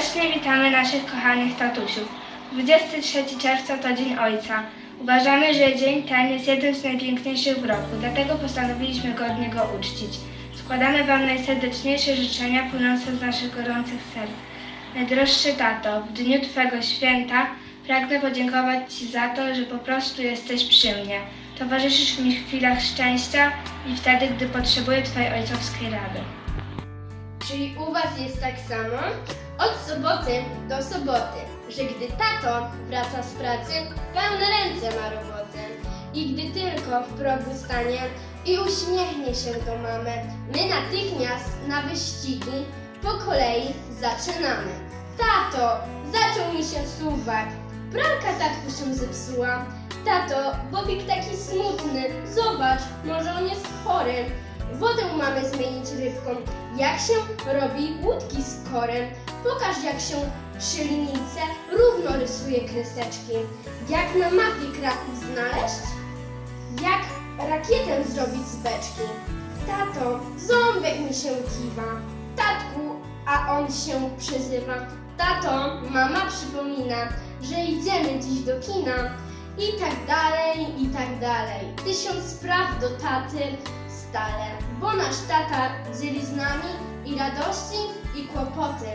Serdecznie witamy naszych kochanych tatusiów. 23 czerwca to Dzień Ojca. Uważamy, że dzień ten jest jednym z najpiękniejszych w roku, dlatego postanowiliśmy godnie go uczcić. Składamy Wam najserdeczniejsze życzenia płynące z naszych gorących serc. Najdroższy tato, w dniu Twego święta pragnę podziękować Ci za to, że po prostu jesteś przy mnie. Towarzyszysz mi w chwilach szczęścia i wtedy, gdy potrzebuję Twojej ojcowskiej rady. Czyli u Was jest tak samo? Od soboty do soboty, że gdy tato wraca z pracy, pełne ręce ma roboty. I gdy tylko w progu stanie i uśmiechnie się do mamy, my natychmiast na wyścigi po kolei zaczynamy. Tato, zaczął mi się suwak, pralka tu się zepsuła. Tato, Bobik taki smutny, zobacz, może on jest chory. Wodę mamy zmienić rybką. Jak się robi łódki z korem? Pokaż jak się przy linijce równo rysuje kreseczki. Jak na mapie Kraków znaleźć? Jak rakietę zrobić z beczki? Tato, ząbek mi się kiwa. Tatku, a on się przyzywa. Tato, mama przypomina, że idziemy dziś do kina. I tak dalej, i tak dalej. Tysiąc spraw do taty stale, bo nasz tata dzieli z nami i radości, i kłopoty.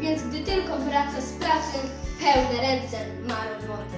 Więc gdy tylko wraca z pracy, pełne ręce ma roboty.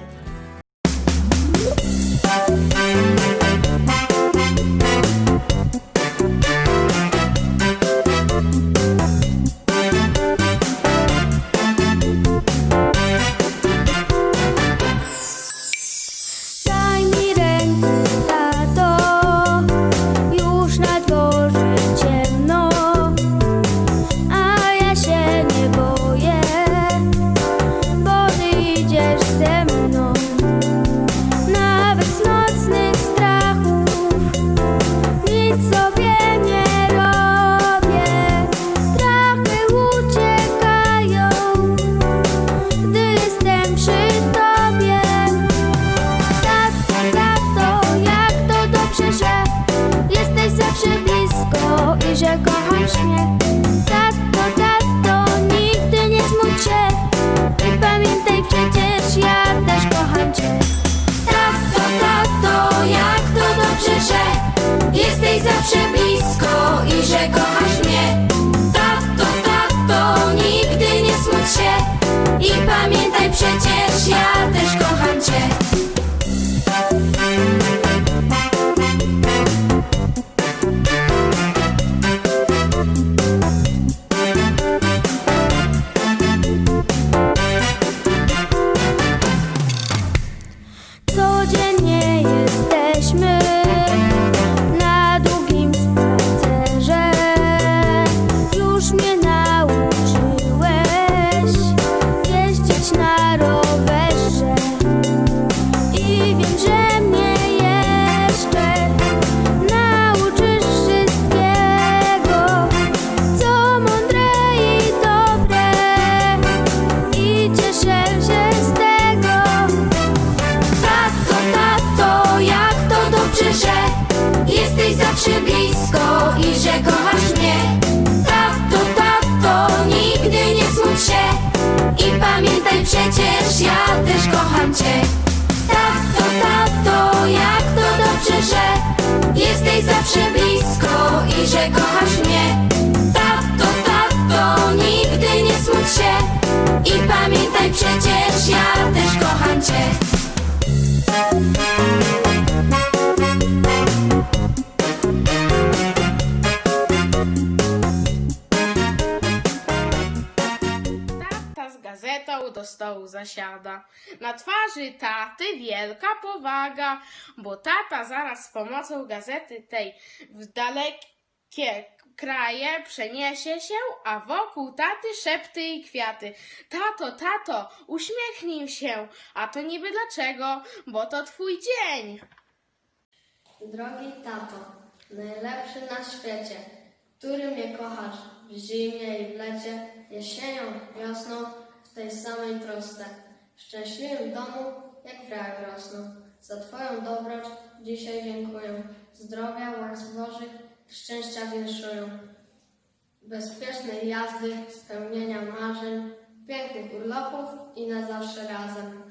Że jesteś zawsze blisko i że kochasz mnie. Tato, tato, nigdy nie smuć się i pamiętaj przecież ja też kocham cię. Tato, tato, jak to dobrze, że jesteś zawsze blisko i że kochasz mnie. Tato, tato, nigdy nie smuć się i pamiętaj przecież ja też kocham cię. Stołu zasiada. Na twarzy taty wielka powaga, bo tata zaraz z pomocą gazety tej w dalekie kraje przeniesie się, a wokół taty szepty i kwiaty. Tato, tato, uśmiechnij się, a to niby dlaczego, bo to twój dzień. Drogi tato, najlepszy na świecie, który mnie kochasz w zimie i w lecie, jesienią, wiosną, tej samej trosce. W szczęśliwym domu, jak w rajach rosną. Za Twoją dobroć dzisiaj dziękuję. Zdrowia, łask Bożych, szczęścia winszują. bezpiecznej jazdy, spełnienia marzeń, pięknych urlopów i na zawsze razem.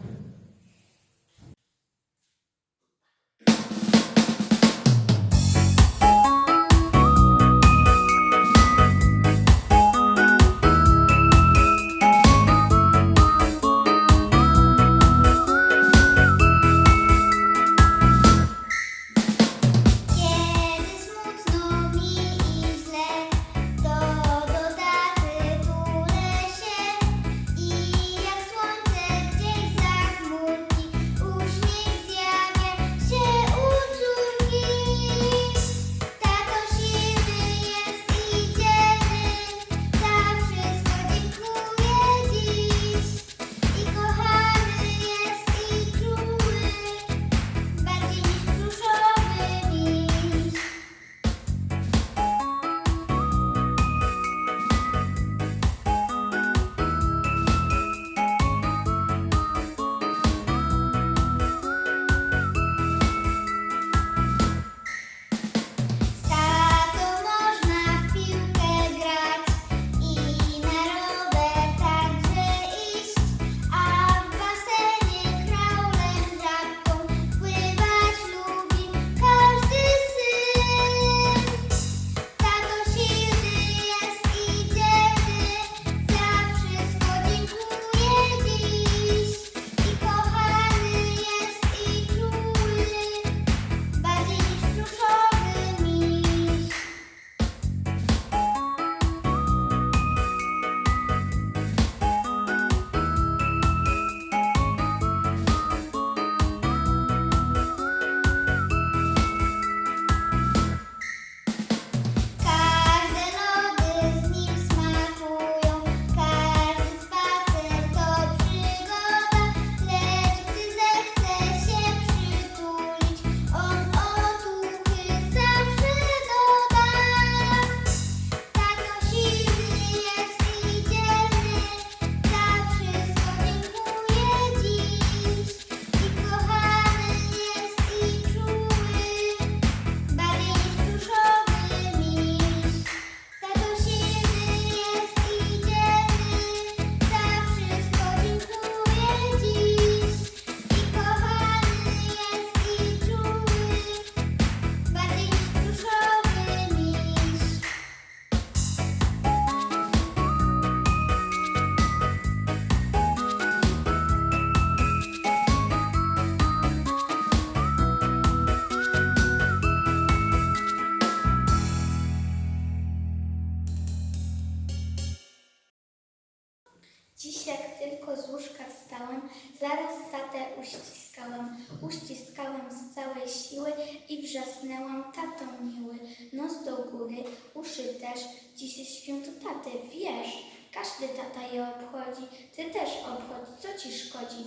Dziś jak tylko z łóżka wstałem, zaraz tatę uściskałem. Uściskałem z całej siły i wrzasnęłam, tato miły. Nos do góry, uszy też, dziś jest święto taty, wiesz. Każdy tata je obchodzi, ty też obchodź, co ci szkodzi.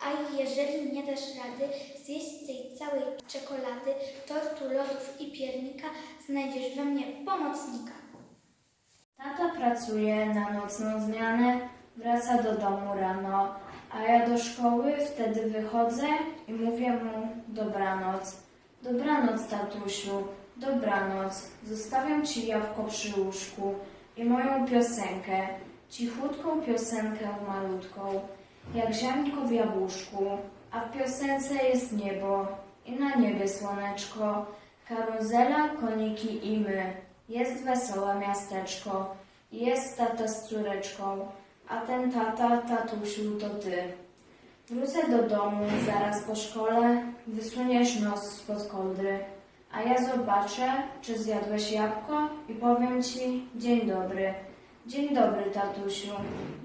A jeżeli nie dasz rady zjeść tej całej czekolady, tortu, lodów i piernika, znajdziesz we mnie pomocnika. Tata pracuje na nocną zmianę, wraca do domu rano, a ja do szkoły wtedy wychodzę i mówię mu dobranoc. Dobranoc, tatusiu, dobranoc. Zostawiam ci jabłko przy łóżku i moją piosenkę, cichutką piosenkę malutką, jak ziarnko w jabłuszku, a w piosence jest niebo i na niebie słoneczko, karuzela, koniki i my. Jest wesołe miasteczko, jest tata z córeczką, a ten tata, tatusiu, to ty. Wrócę do domu zaraz po szkole, wysuniesz nos spod kołdry, a ja zobaczę, czy zjadłeś jabłko i powiem ci dzień dobry. Dzień dobry, tatusiu.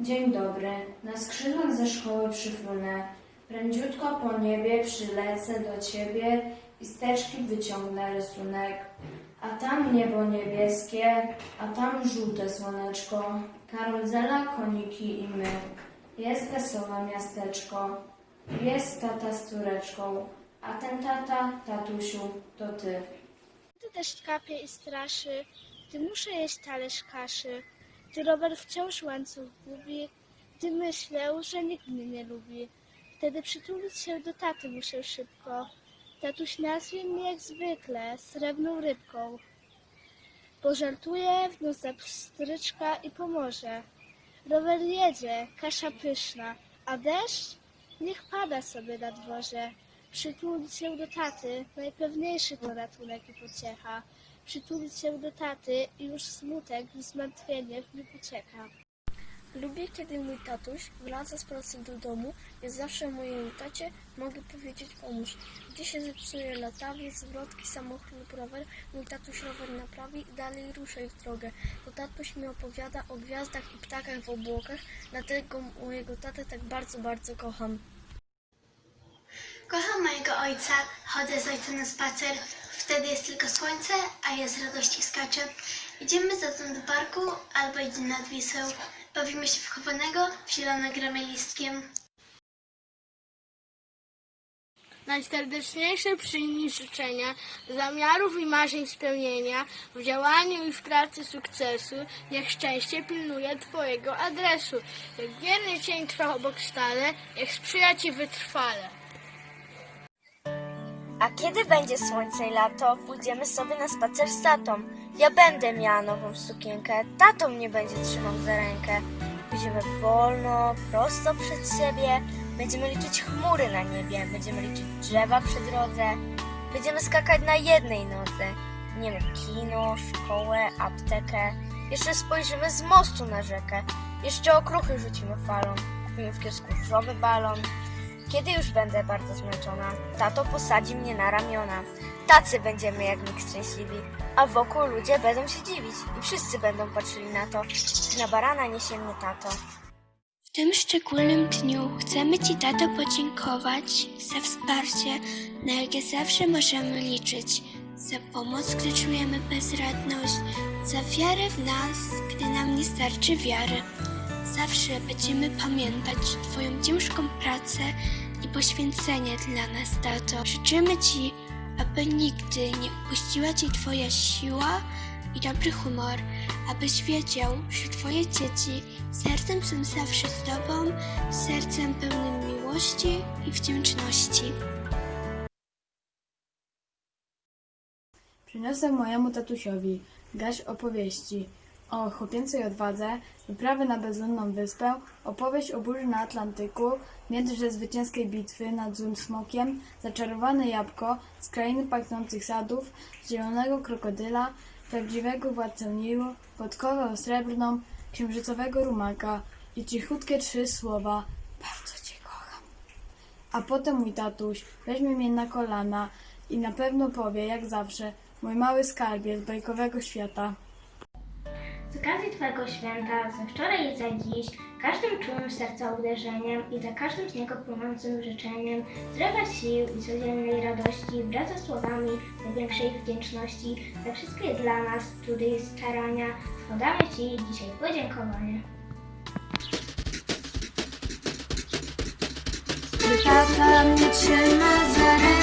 Dzień dobry. Na skrzydłach ze szkoły przyfrunę. Prędziutko po niebie przylecę do ciebie i z teczki wyciągnę rysunek. A tam niebo niebieskie, a tam żółte słoneczko, karuzela, koniki i my. Jest wesołe miasteczko, jest tata z córeczką, a ten tata, tatusiu, to ty. Ty deszcz kapie i straszy, ty muszę jeść talerz kaszy. Ty rower wciąż łańcuch gubi, ty myślę, że nikt mnie nie lubi. Wtedy przytulić się do taty muszę szybko. Tatuś nazwie mnie jak zwykle, srebrną rybką. Pożartuje w nos za pstryczka i pomoże. Rower jedzie, kasza pyszna, a deszcz niech pada sobie na dworze. Przytulić się do taty, najpewniejszy to ratunek i pociecha. Przytulić się do taty i już smutek i zmartwienie w nim ucieka. Lubię, kiedy mój tatuś wraca z pracy do domu, jest zawsze mojej tacie mogę powiedzieć pomóż. Gdzie się zepsuje latawiec, zwrotki, samochód lub rower, mój tatuś rower naprawi i dalej ruszaj w drogę. To tatuś mi opowiada o gwiazdach i ptakach w obłokach, dlatego mojego tatę tak bardzo, bardzo kocham. Kocham mojego ojca, chodzę z ojcem na spacer. Wtedy jest tylko słońce, a ja z radości skaczę. Idziemy zatem do parku albo idziemy nad Wisłą. Bawimy się w chowanego, w zielone gramy listkiem. Najserdeczniejsze przyjmij życzenia, zamiarów i marzeń spełnienia, w działaniu i w pracy sukcesu, niech szczęście pilnuje Twojego adresu. Jak wierny cień trwa obok stale, niech sprzyja Ci wytrwale. A kiedy będzie słońce i lato, pójdziemy sobie na spacer z tatą. Ja będę miała nową sukienkę, tato mnie będzie trzymał za rękę. Pójdziemy wolno, prosto przed siebie. Będziemy liczyć chmury na niebie, będziemy liczyć drzewa przy drodze. Będziemy skakać na jednej nodze. Nie wiem, kino, szkołę, aptekę. Jeszcze spojrzymy z mostu na rzekę. Jeszcze okruchy rzucimy falą. Kupimy w kiosku różowy balon. Kiedy już będę bardzo zmęczona, tato posadzi mnie na ramiona. Tacy będziemy jak nikt szczęśliwi, a wokół ludzie będą się dziwić i wszyscy będą patrzyli na to, na barana niesie mnie tato. W tym szczególnym dniu chcemy Ci, tato, podziękować za wsparcie, na jakie zawsze możemy liczyć, za pomoc, gdy czujemy bezradność, za wiarę w nas, gdy nam nie starczy wiary. Zawsze będziemy pamiętać Twoją ciężką pracę i poświęcenie dla nas, tato. Życzymy Ci, aby nigdy nie upuściła Cię Twoja siła i dobry humor, abyś wiedział, że Twoje dzieci sercem są zawsze z Tobą, sercem pełnym miłości i wdzięczności. Przyniosę mojemu tatusiowi gaś opowieści o chłopięcej odwadze, wyprawy na bezludną wyspę, opowieść o burzy na Atlantyku, między zwycięskiej bitwy nad złym smokiem, zaczarowane jabłko z krainy pachnących sadów, zielonego krokodyla, prawdziwego władcę Nilu, podkowę srebrną, księżycowego rumaka i cichutkie trzy słowa bardzo cię kocham. A potem mój tatuś weźmie mnie na kolana i na pewno powie, jak zawsze, mój mały skarbie z bajkowego świata. Z okazji Twojego święta, za wczoraj i za dziś, każdym czułym serca uderzeniem i za każdym z niego płynącym życzeniem, zdrowia sił i codziennej radości wraz ze słowami największej wdzięczności za wszystkie dla nas trudy i starania składamy Ci dzisiaj podziękowanie. Tata mnie trzyma za